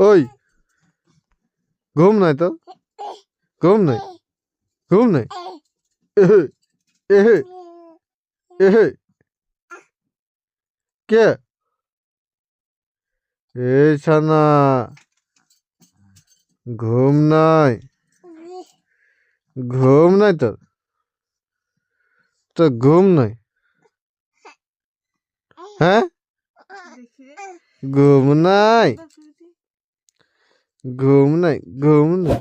ওই। ঘুম নাই তো? ঘুম নাই? ঘুম নাই? এহে এহে এহে। কে? এই ছানা, ঘুম নাই? ঘুম নাই তোর? তোর ঘুম নাই? হ্যাঁ? ঘুম নাই? ঘুম নাই ঘুম নাই।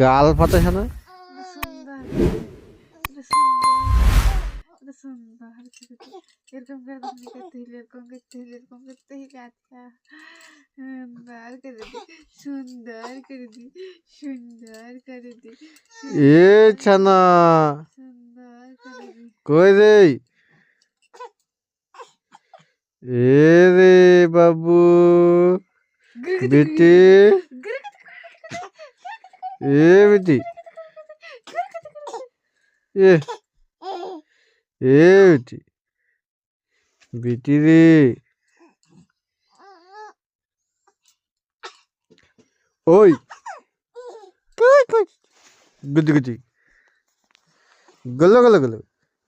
গাল ফাটে না এরকম করতে হলে এরকম করতে হলে এরকম করতে সুন্দর করে সুন্দর করে দি সুন্দর করে দি এ ছানা সুন্দর করে দি রে বাবু। বেটি এ বেটি এ এ বেটি বেটি রে ওই গুদি গুদি গলো গলো গলো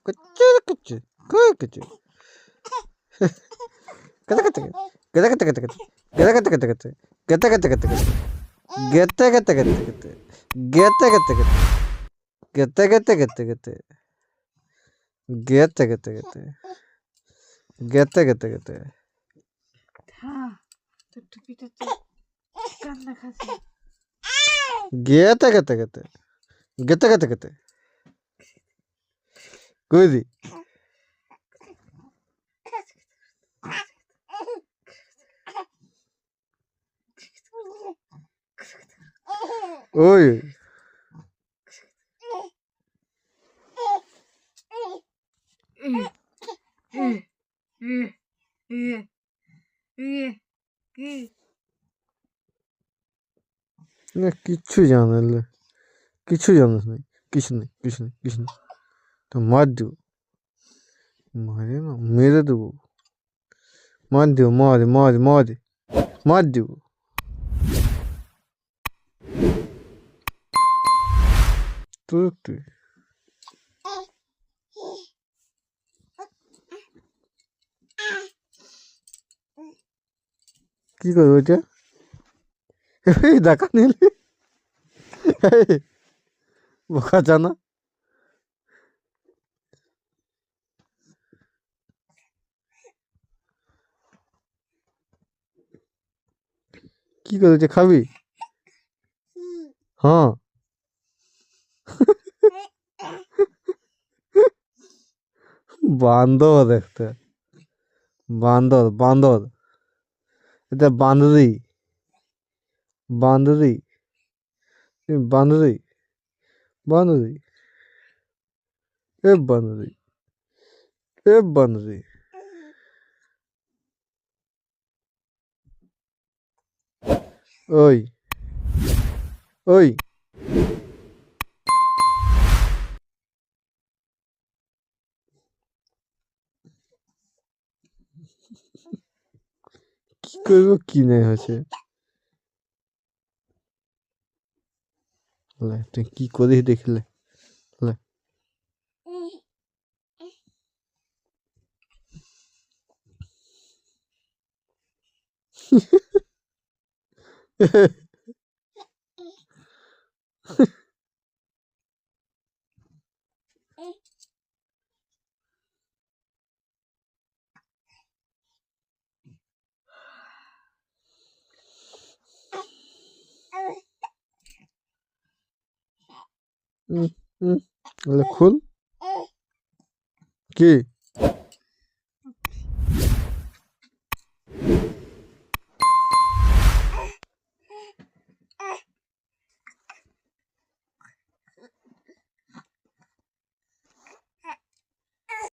কচ্চে কচ্চে কই কচ্চে কত কত কত কত কত గతగతగతగత గతగతగతగత గతగతగతగత గతగతగత గతగతగతగత గతగతగత గతగతగత గతగతగత గతగతగత గుది ওই। না, কিচ্ছু জানে না কিছু জানিস না কিছু নেই কিছু নেই কিছু নেই। তো মার দেবো। মারে না, মেরে দেবো। মার দেবো, মার মার মার মার দেবো। তুই কি করব এটা দেখা নিলি বোকা জানা কি করেছে খাবি হ্যাঁ বান্দর দেখতে। বান্দর বান্দর। এটা বান্দরি। বান্দরি। বান্দরি। বান্দরি। এ বান্দরি। এ বান্দরি। ওই। ওই। কি করব কি নাই হয়েছে কি করিস দেখলে? খুল। কি?